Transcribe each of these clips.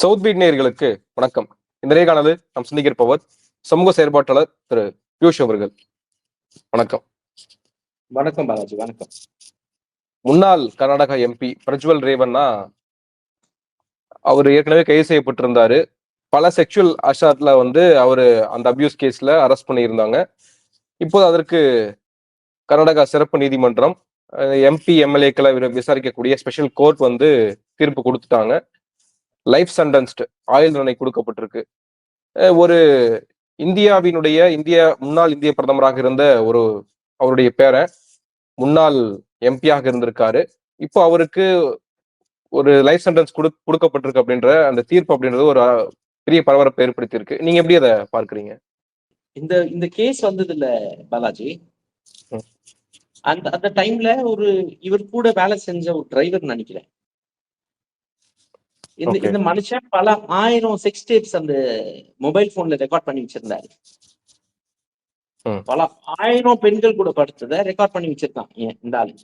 South beat நேயர்களுக்கு வணக்கம். இந்த நேர்காணலில் நாம் சிந்திக்கிருப்பவர் சமூக செயற்பாட்டாளர் திரு பியூஷ் அவர்கள். வணக்கம். வணக்கம் பாலாஜி வணக்கம். முன்னாள் கர்நாடகா எம்பி பிரஜ்வல் ரேவண்ணா அவர் ஏற்கனவே கைது செய்யப்பட்டிருந்தாரு. பல செக்ஷுவல் அஷாட்ல வந்து அவர் அந்த அபியூஸ் கேஸ்ல அரெஸ்ட் பண்ணியிருந்தாங்க. இப்போது அதற்கு கர்நாடகா சிறப்பு நீதிமன்றம் எம்பி எம்எல்ஏக்களை விசாரிக்கக்கூடிய ஸ்பெஷல் கோர்ட் வந்து தீர்ப்பு கொடுத்துட்டாங்க. லைஃப் சென்டென்ஸ்டு ஆயுள் தண்டனை கொடுக்கப்பட்டிருக்கு. ஒரு இந்தியாவினுடைய இந்திய முன்னாள் இந்திய பிரதமராக இருந்த ஒரு அவருடைய பேரன் முன்னாள் எம்பியாக இருந்திருக்காரு. இப்போ அவருக்கு ஒரு லைஃப் சென்டென்ஸ் கொடு கொடுக்கப்பட்டிருக்கு அப்படின்ற அந்த தீர்ப்பு அப்படின்றது ஒரு பெரிய பரபரப்பை ஏற்படுத்தியிருக்கு. நீங்க எப்படி அதை பார்க்கறீங்க? இந்த இந்த கேஸ் வந்தது இல்ல பாலாஜி. அந்த அந்த டைம்ல ஒரு இவர் கூட வேலை செஞ்ச ஒரு டிரைவர் நினைக்கிறேன். இந்த. இந்த மனுஷன் பல ஆயிரம் செக்ஸ் டேப்ஸ் அந்த மொபைல் போன்ல ரெக்கார்ட் பண்ணி வச்சிருந்தாரு. பல ஆயிரம் பெண்கள் கூட படுத்ததை ரெக்கார்ட் பண்ணி வச்சிருக்கான் இந்த ஆளு.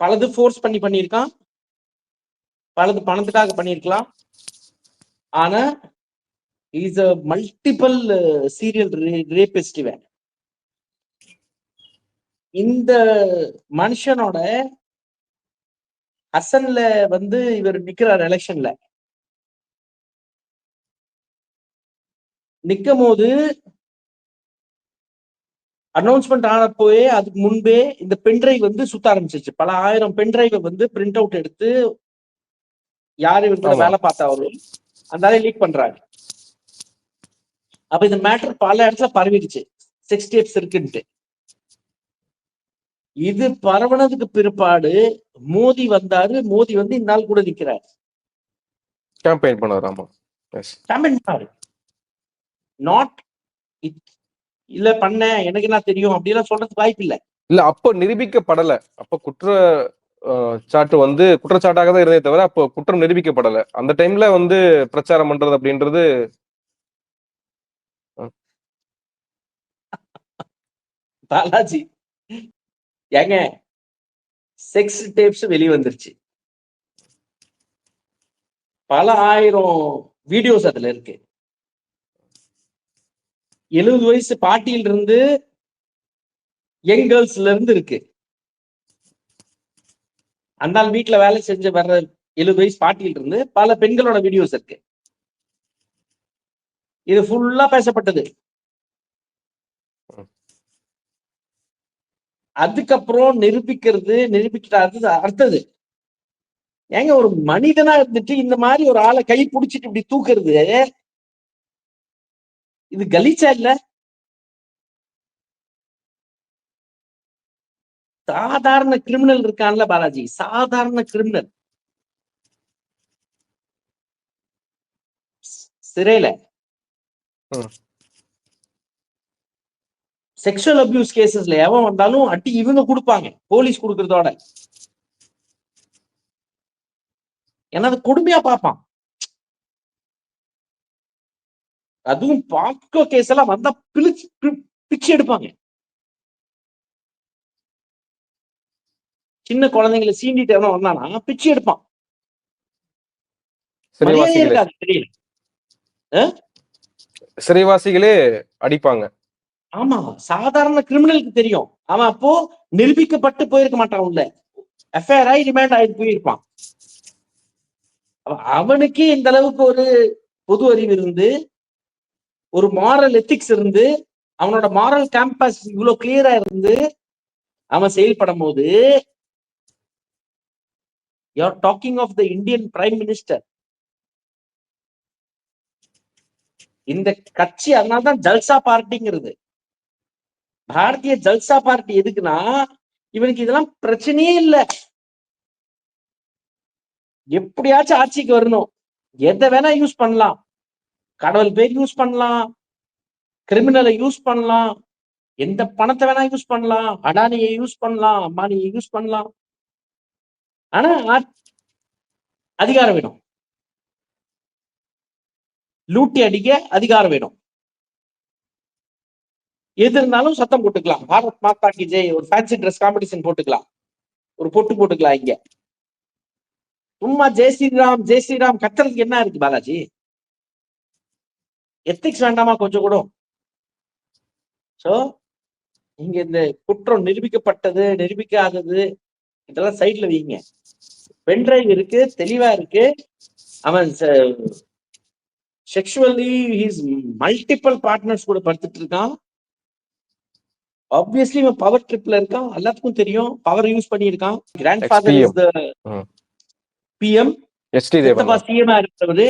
பலது ஃபோர்ஸ் பண்ணி பண்ணியிருக்கான். பலது பணத்துக்காக பண்ணியிருக்கலாம். ஆனா is a multiple serial rapist இவன். இந்த மனுஷனோட ஹசன்ல வந்து இவர் நிக்கிறார் எலெக்ஷன்ல. நிக்கும் போது அனௌன்ஸ்மெண்ட் ஆனப்போவே அதுக்கு முன்பே இந்த பென்டிரைவ் வந்து சுத்த ஆரம்பிச்சிருச்சு. பல ஆயிரம் பென்டிரைவை வந்து பிரிண்ட் அவுட் எடுத்து யார் இவர் கூட ஆமா. வேலை பார்த்தாவரும் அந்த லீக் பண்றாங்க அப்ப இந்த மேட்டர் பல இடத்துல பரவிடுச்சு. சிக்ஸ் டேப்ஸ் இருக்குன்ட்டு. இது பரவனதுக்கு பிற்பாடு மோடி வந்தாரு மோடி வந்து இந்த நாள் கூட நிக்கிறார். கேம்பெயின் பண்ணார் ஆமா. கேம்பெயின் நாட் இல்ல பண்ணேன் எனக்கு என்ன தெரியும் அப்படிலாம் சொல்றதுக்கு வாய்ப்பு இல்ல. இல்ல அப்ப நிரூபிக்கப்படல. அப்ப குற்ற சாட்டு வந்து குற்றச்சாட்டாக தான் இருந்தே தவிர அப்போ குற்றம் நிரூபிக்கப்படல. அந்த டைம்ல வந்து பிரச்சாரம் பண்றது அப்படின்றது பாலாஜி ஏங்க செக்ஸ் டேப்ஸ் வெளிவந்துருச்சு. பல ஆயிரம் வீடியோஸ் அதுல இருக்கு. எழுபது வயசு பாட்டியில இருந்து யங் கேர்ள்ஸ்ல இருந்து இருக்கு. அந்த வீட்டுல வேலை செஞ்ச வர்ற எழுபது வயசு பாட்டியில இருந்து பல பெண்களோட வீடியோஸ் இருக்கு. இது ஃபுல்லா பேசப்பட்டது. அதுக்கப்புறம் நிரூபிக்கிறது நிரூபிக்கிறது அடுத்தது. ஏங்க ஒரு மனிதனா இருந்துட்டு இந்த மாதிரி ஒரு ஆளை கை பிடிச்சிட்டு இப்படி தூக்குறது? இது கலீச்சா இல்ல? சாதாரண கிரிமினல் இருக்கான்ல பாலாஜி. சாதாரண கிரிமினல். சிறையில. செக்ஷுவல் அபியூஸ் கேசஸ்ல எவன் வந்தாலும் அடி இவங்க கொடுப்பாங்க. போலீஸ் கொடுக்கறதோட. ஏன்னா அது கொடுமையா பார்ப்பான். அதுவும் பாக்கோ கேஸ் எல்லாம் வந்தா பிழிச்சு பிச்சு எடுப்பாங்க. சின்ன குழந்தைங்களை சீண்டிட்டு எவனோ வந்தானா பிச்சு எடுப்பான். இருக்காது தெரியல. சிறைவாசிகளே அடிப்பாங்க. ஆமா சாதாரண கிரிமினலுக்கு தெரியும். அவன் அப்போ நிரூபிக்கப்பட்டு போயிருக்க மாட்டான் உள்ள. எஃப்ஐஆர் ஆகி ரிமாண்ட் ஆயிட்டு போயிருப்பான். அவனுக்கு இந்த அளவுக்கு ஒரு பொது அறிவு இருந்து ஒரு மாரல் எத்திக்ஸ் இருந்து அவனோட மாரல் கேம்பஸ் இவ்வளவு கிளியரா இருந்து அவன் செயல்படும் போது you're talking of the Indian prime minister இந்த கட்சி அதனால்தான் ஜல்சா பார்ட்டிங்கிறது. பாரதிய ஜல்சா பார்ட்டி எதுக்குன்னா இவனுக்கு இதெல்லாம் பிரச்சனையே இல்ல. எப்படியாச்சும் ஆட்சிக்கு வரணும். எதை வேணா யூஸ் பண்ணலாம். கடவுள் பேர் யூஸ் பண்ணலாம். கிரிமினலை யூஸ் பண்ணலாம். எந்த பணத்தை வேணா யூஸ் பண்ணலாம். அடானியை யூஸ் பண்ணலாம். அம்பானியை யூஸ் பண்ணலாம். ஆனா ஆ- அதிகாரம் வேணும். லூட்டி அடிக்க அதிகாரம் வேணும். எது இருந்தாலும் சத்தம் போட்டுக்கலாம். பாரத் மாதா கி ஜெய் ஒரு ஃபேன்சி ட்ரெஸ் காம்படிஷன் போட்டுக்கலாம். ஒரு பொட்டு போட்டுக்கலாம் இங்க. சும்மா ஜெய் ஸ்ரீராம் ஜெய் ஸ்ரீராம் கத்துறதுக்கு என்ன இருக்கு பாலாஜி? எத்திக்ஸ் வேண்டாமா கொஞ்சம் கூட? சோ இங்க இந்த குற்றம் நிரூபிக்கப்பட்டது நிரூபிக்காதது இதெல்லாம் சைட்ல வைங்க. பென்ட்ரைவ் இருக்கு தெளிவா இருக்கு. அவன் செக்ஷுவலி ஹீஸ் மல்டிபிள் பார்ட்னர்ஸ் கூட படுத்துட்டு இருக்கான். ஆப்வியஸ்லி இவன் பவர் ட்ரிப்ல இருக்கான். எல்லாத்துக்கும் தெரியும். பவர் யூஸ் பண்ணியிருக்கான். Grandfather is the. PM SD Revanna சிஎம்ஆ இருக்கிறது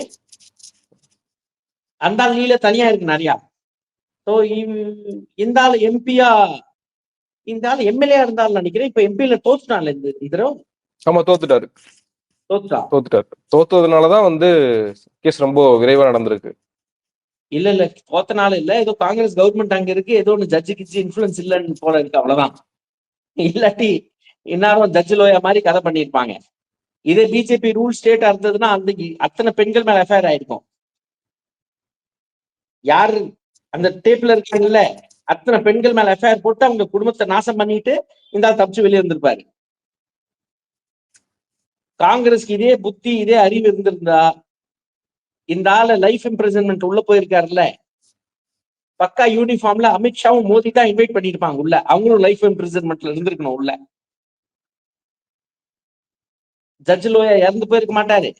அந்த ஆள் நீல தனியா இருக்கு நிறையா. ஸோ இந்த ஆள் எம்பியா இந்த ஆள் எம்எல்ஏ இருந்தாலும் நினைக்கிறேன். இப்ப எம்பியில தோத்துட்டான்ல இந்த தடவை? ஆமா தோத்துட்டாரு. தோத்துட்டா? தோத்துட்டாரு. தோத்ததுனாலதான் வந்து கேஸ் ரொம்ப விரைவா நடந்திருக்கு. இல்ல இல்ல தோத்தனால இல்ல. ஏதோ காங்கிரஸ் கவர்மெண்ட் அங்க இருக்கு. ஏதோ ஒன்னு ஜட்ஜு கிச்சு இன்ஃபுளுன்ஸ் இல்லைன்னு போல இருக்கு. அவ்வளவுதான். இல்லாட்டி இன்னாரும் ஜட்ஜு லோயா மாதிரி கதை பண்ணியிருப்பாங்க. இதே பிஜேபி ரூல் ஸ்டேட்டா இருந்ததுன்னா அந்த அத்தனை பெண்கள் மேல எஃப்ஐஆர் ஆயிருக்கும். யாரு? அந்த டேப்ல இருக்காங்கல்ல அத்தனை பெண்கள் மேல எஃப்ஐஆர் போட்டு அவங்க குடும்பத்தை நாசம் பண்ணிட்டு இந்த தப்பிச்சு வெளியே வந்திருப்பாரு. காங்கிரஸ்க்கு இதே புத்தி இதே அறிவு இருந்திருந்தா இந்த ஆளு லைஃப் இம்ப்ரெசன்மெண்ட் உள்ள போயிருக்காருல்ல. பக்கா யூனிஃபார்ம்ல அமித்ஷாவும் மோடி தான் இன்வைட் பண்ணிருப்பாங்க உள்ள. அவங்களும் லைஃப் இம்ப்ரெசன்மெண்ட்ல இருந்திருக்கணும் உள்ள. ஜட்ஜ் லோயா இறந்து போயிருக்க மாட்டாரு.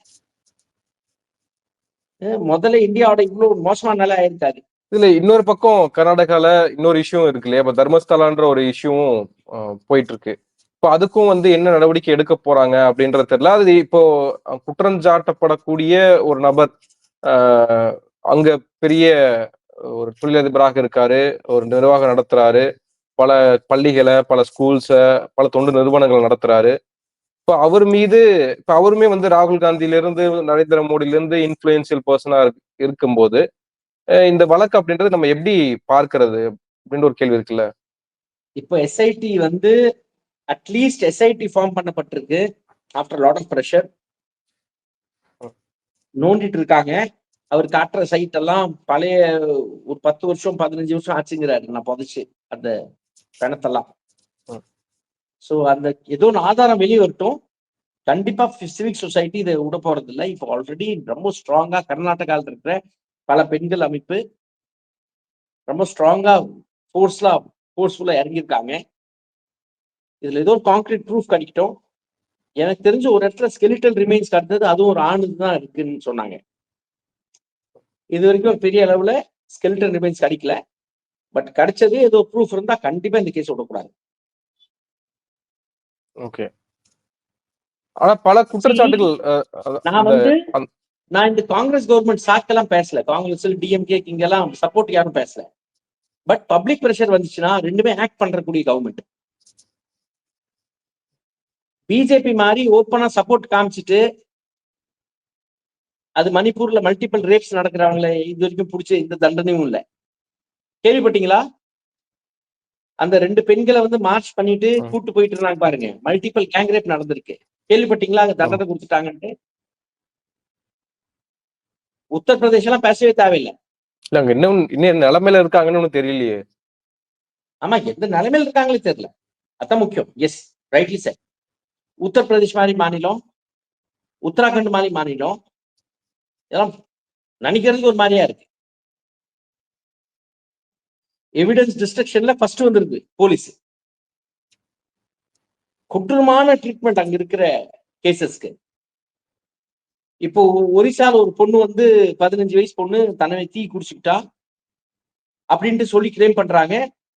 முதல்ல இந்தியாவோட இவ்வளவு மோசமான நிலை ஆயிருக்காரு. இதுல இன்னொரு பக்கம் கர்நாடகால இன்னொரு இஷ்யூ இருக்கு இல்லையா? இப்ப தர்மஸ்தலான்ற ஒரு இஷ்யூவும் போயிட்டு இருக்கு இப்போ அதுக்கும் வந்து என்ன நடவடிக்கை எடுக்க போறாங்க அப்படின்றது தெரியல. அது இப்போ குற்றஞ்சாட்டப்படக்கூடிய ஒரு நபர் அங்க பெரிய ஒரு தொழிலதிபராக இருக்காரு ஒரு நிர்வாகம் நடத்துறாரு பல பள்ளிகளை பல ஸ்கூல்ஸை பல தொண்டு நிறுவனங்கள் நடத்துறாரு. இப்போ அவர் மீது இப்போ அவருமே வந்து ராகுல் காந்தியில இருந்து நரேந்திர மோடியில இருந்து இன்ஃபுளுன்சியல் பர்சனா இருக்கும்போது இந்த வழக்கு அப்படின்றது நம்ம எப்படி பார்க்கறது அப்படின்ற ஒரு கேள்வி இருக்குல்ல? இப்போ எஸ்ஐடி வந்து அட்லீஸ்ட் எஸ்ஐடி ஃபார்ம் பண்ணப்பட்டிருக்கு ஆஃப்டர் லாட் ஆஃப் ப்ரெஷர் நோண்டிட்டு இருக்காங்க அவர் காட்டுற சைட் எல்லாம் பழைய ஒரு பத்து வருஷம் பதினஞ்சு வருஷம் ஆச்சுங்கிறாரு. நான் புதைச்சு அந்த பணத்தெல்லாம். ஸோ அந்த ஏதோ ஒரு ஆதாரம் வெளியே வரட்டும் கண்டிப்பா சிவிக் சொசைட்டி இதை விட போறது இல்லை இப்போ ஆல்ரெடி ரொம்ப ஸ்ட்ராங்கா கர்நாடகாவில் இருக்கிற பல பெண்கள் அமைப்பு ரொம்ப ஸ்ட்ராங்கா ஃபோர்ஸ்லாம் ஃபோர்ஸ்ஃபுல்லா இறங்கியிருக்காங்க. இதுல ஏதோ ஒரு கான்கிரீட் ப்ரூஃப் கிடைக்கட்டும். எனக்கு தெரிஞ்ச ஒரு இடத்துல ஸ்கெலிட்டல் ரிமைன்ஸ் கிடைத்தது அதுவும் ஒரு ஆணுக்கு தான் இருக்குன்னு சொன்னாங்க. இது வரைக்கும் பெரிய அளவுல ஸ்கெலிட்டல் ரிமைன்ஸ் கிடைக்கல. பட் கிடைச்சது ஏதோ ப்ரூஃப் இருந்தா கண்டிப்பா இந்த கேஸ் விடக்கூடாது. ஓகே ஆனா பல குற்றச்சாட்டுகள் நான் வந்து நான் இந்த காங்கிரஸ் கவர்மெண்ட் சாக்கெல்லாம் பேசல. காங்கிரஸ் டிஎம்கே இங்கெல்லாம் சப்போர்ட் யாரும் பேசல. பட் பப்ளிக் ப்ரெஷர் வந்துச்சுன்னா ரெண்டுமே ஆக்ட் பண்றக்கூடிய கவர்மெண்ட் பிஜேபி மாதிரி ஓப்பனா சப்போர்ட் காமிச்சிட்டு அது மணிப்பூர்ல மல்டிபிள் ரேப்ஸ் நடக்கிறவங்கள இது வரைக்கும் பிடிச்ச இந்த தண்டனையும் இல்ல. கேள்விப்பட்டீங்களா? அந்த ரெண்டு பெண்களை வந்து மார்ச் பண்ணிட்டு. கூட்டு போயிட்டு இருந்தாங்க பாருங்க. மல்டிபிள் கேங் ரேப் நடந்திருக்கு. கேள்விப்பட்டீங்களா? அங்க தண்டனை கொடுத்துட்டாங்கன்ட்டு? உத்தரப்பிரதேச எல்லாம் பேசவே தேவையில்லை. இல்ல அங்க இன்னும் இன்னும் நிலைமையில இருக்காங்கன்னு தெரியலையே. ஆமா எந்த நிலைமையில இருக்காங்களே தெரியல. அதான் முக்கியம். எஸ் ரைட்லி சார் உத்தரப்பிரதேஷ் மாதிரி மாநிலம் உத்தராகண்ட் மாதிரி மாநிலம் இதெல்லாம் நினைக்கிறதுக்கு ஒரு மாதிரியா இருக்கு. எவிடன்ஸ் டிஸ்ட்ரக்ஷன்ல ஃபர்ஸ்ட் வந்திருக்கு போலீஸ் கொடூரமான ட்ரீட்மெண்ட் அங்க இருக்கிற கேசஸ்க்கு இப்போ ஒரிசால ஒரு பொண்ணு வந்து பதினஞ்சு வயசு பொண்ணு தன்னை தீ குடிச்சுக்கிட்டா அப்படின்ட்டு சொல்லி கிளைம் பண்றாங்க.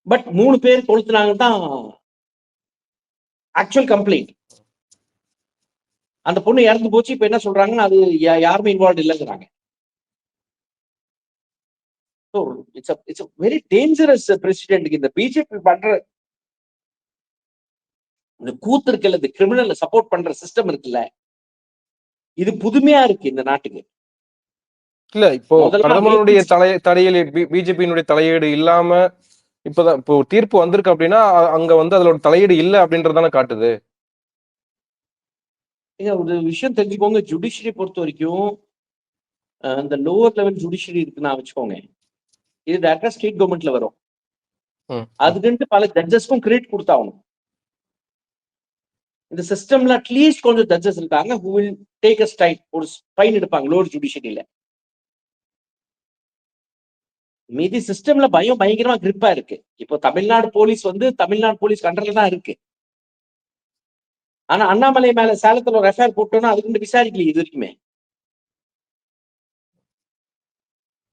பட் மூணு பேர் கொளுத்துனாங்க தான் ஆக்சுவல் கம்ப்ளைண்ட் அந்த பொண்ணு இறந்து போச்சு இப்ப என்ன சொல்றாங்கன்னா அது யாருமே involve இல்லைங்கிறாங்க. It's it's very dangerous president இந்த பிஜேபி பண்ற இந்த கூத்து இருக்குல்ல இந்த கிரிமினல் சப்போர்ட் பண்ற சிஸ்டம் இருக்குல்ல இது புதுமையா இருக்கு இந்த நாட்டுக்கு. இல்ல இப்போ பிரதமருடைய தலை தலையில் பிஜேபியினுடைய தலையீடு இல்லாம இப்பதான் இப்போ தீர்ப்பு வந்திருக்கு அப்படின்னா அங்க வந்து அதோட தலையீடு இல்ல அப்படின்றதானே காட்டுது. ஏங்க, ஒரு விஷயம் தெரிஞ்சுக்கோங்க. ஜுடிஷியரி பொறுத்த வரைக்கும் அஹ், இந்த லோவர் லெவல் ஜுடிஷியரி இருக்குன்னா வச்சுக்கோங்க. இது டேரக்டா ஸ்டேட் கவர்மெண்ட்ல வரும். அதுக்குன்ட்டு பல ஜட்ஜஸ்க்கும் கிரெடிட் கொடுத்தாகணும். இந்த சிஸ்டம்ல அட்லீஸ்ட் கொஞ்சம் ஜட்ஜஸ் இருக்காங்க who will take a style ஒரு ஃபைன் எடுப்பாங்க லோவர் ஜுடிஷியரியில மீதி சிஸ்டம்ல பயம் பயங்கரமா கிரிப்பா இருக்கு. இப்போ தமிழ்நாடு போலீஸ் வந்து தமிழ்நாடு போலீஸ் கண்ட்ரோல்ல தான் இருக்கு. ஆனா அண்ணாமலை மேல சேலத்துல ஒரு எஃப்ஐஆர் போட்டோம்னா அதுக்கு விசாரிக்கல இது வரைக்குமே.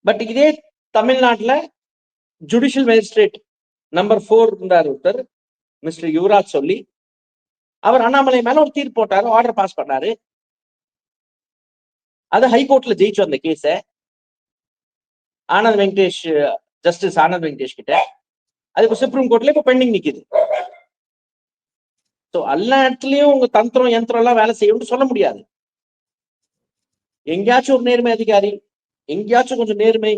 பட் இதே தமிழ்நாட்டுல ஜுடிஷியல் மேஜிஸ்ட்ரேட் நம்பர் ஃபோர் இருந்தார் ஒருத்தர் மிஸ்டர் யுவராஜ் சொல்லி அவர் அண்ணாமலை மேல ஒரு தீர்ப்பு போட்டாரு ஆர்டர் பாஸ் பண்ணாரு. அது ஹைகோர்ட்ல ஜெயிச்சு அந்த கேஸ ஆனந்த் வெங்கடேஷ் ஜஸ்டிஸ் ஆனந்த் வெங்கடேஷ் கிட்ட. அது இப்போ சுப்ரீம் கோர்ட்ல இப்ப பெண்டிங் நிக்குது. ஸோ எல்லா இடத்துலயும் உங்க தந்திரம் யந்திரம் எல்லாம் வேலை செய்யும்னு சொல்ல முடியாது. எங்கேயாச்சும் ஒரு நேர்மை அதிகாரி எங்கேயாச்சும் கொஞ்சம் நேர்மை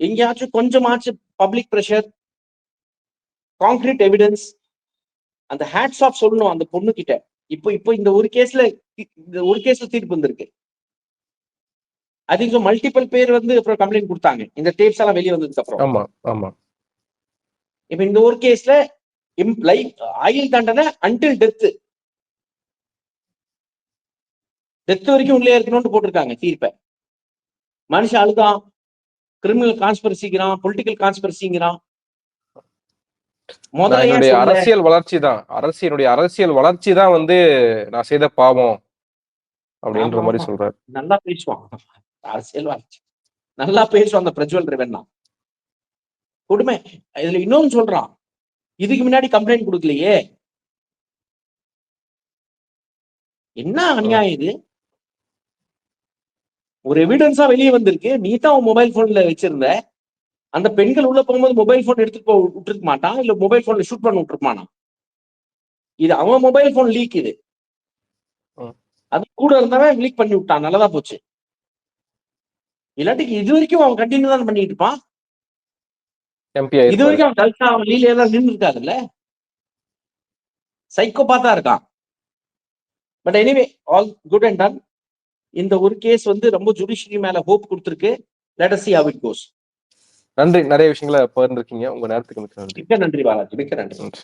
எங்கேயாச்சும் கொஞ்சமாச்சும் பப்ளிக் ப்ரெஷர் கான்கிரீட் எவிடன்ஸ் அந்த ஹேட்ஸ் ஆஃப் சொல்லணும் அந்த பொண்ணு கிட்ட இப்போ இப்போ இந்த ஒரு கேஸ்ல இந்த ஒரு கேஸ்ல தீர்ப்பு வந்திருக்கு. அதிகம் மல்டிபிள் பேர் வந்து அப்புறம் கம்ப்ளைண்ட் கொடுத்தாங்க. இந்த டேப்ஸ் எல்லாம் வெளியே வந்ததுக்கு அப்புறம். ஆமா ஆமா. இப்ப இந்த ஒரு கேஸ்ல லைஃப் ஆயுள் தண்டனை அன்டில் டெத் டெத் வரைக்கும் உள்ளே இருக்கணும்னு போட்டிருக்காங்க தீர்ப்பை. மனுஷன் அழுதான் கிரிமினல் கான்ஸ்பரசிங்கிறான் பொலிட்டிக்கல் கான்ஸ்பரசிங்கிறான் என்னுடைய? அரசியல் வளர்ச்சி தான் அரசியனுடைய அரசியல் வளர்ச்சி தான் வந்து நான் செய்த பாவம் அப்படின்ற மாதிரி. சொல்றாரு. நல்லா பேசுவான். அரசியல் வாழ்க்கை நல்லா பேசுவான் அந்த பிரஜ்வல் ரேவண்ணா. கொடுமை. இதுல இன்னொன்னு சொல்றான். இதுக்கு முன்னாடி கம்ப்ளைண்ட் கொடுக்கலையே. என்ன அநியாயம் இது? ஒரு எவிடன்ஸா வெளியே வந்திருக்கு. நீ தான் உன் மொபைல் போன்ல வச்சிருந்த. அந்த பெண்கள் உள்ள போகும்போது மொபைல் போன் எடுத்துட்டு போக விட்டுருக்க மாட்டான். இல்ல மொபைல் போன்ல ஷூட் பண்ண விட்டுருப்பானா? இது அவன் மொபைல் போன் லீக் இது. அது கூட இருந்தவன் லீக் பண்ணி விட்டான். நல்லதா போச்சு. இல்லாட்டிக்கு இது வரைக்கும் அவன் கண்டினியூ தான் பண்ணிட்டு இருப்பான்? எம்பி இது வரைக்கும் அவன் அவன் லீலையா தான் நின்று இருக்காதுல்ல சைக்கோ பார்த்தா இருக்கான். But anyway all good and done இந்த ஒரு கேஸ் வந்து ரொம்ப ஜுடிஷியரி மேல ஹோப் கொடுத்துருக்கு. Let us see how it goes. நன்றி. நிறைய விஷயங்களை பகிர்ந்துருக்கீங்க. உங்க நேரத்துக்கு மிக்க நன்றி. மிக்க நன்றி பாலாஜி. மிக்க நன்றி. நன்றி.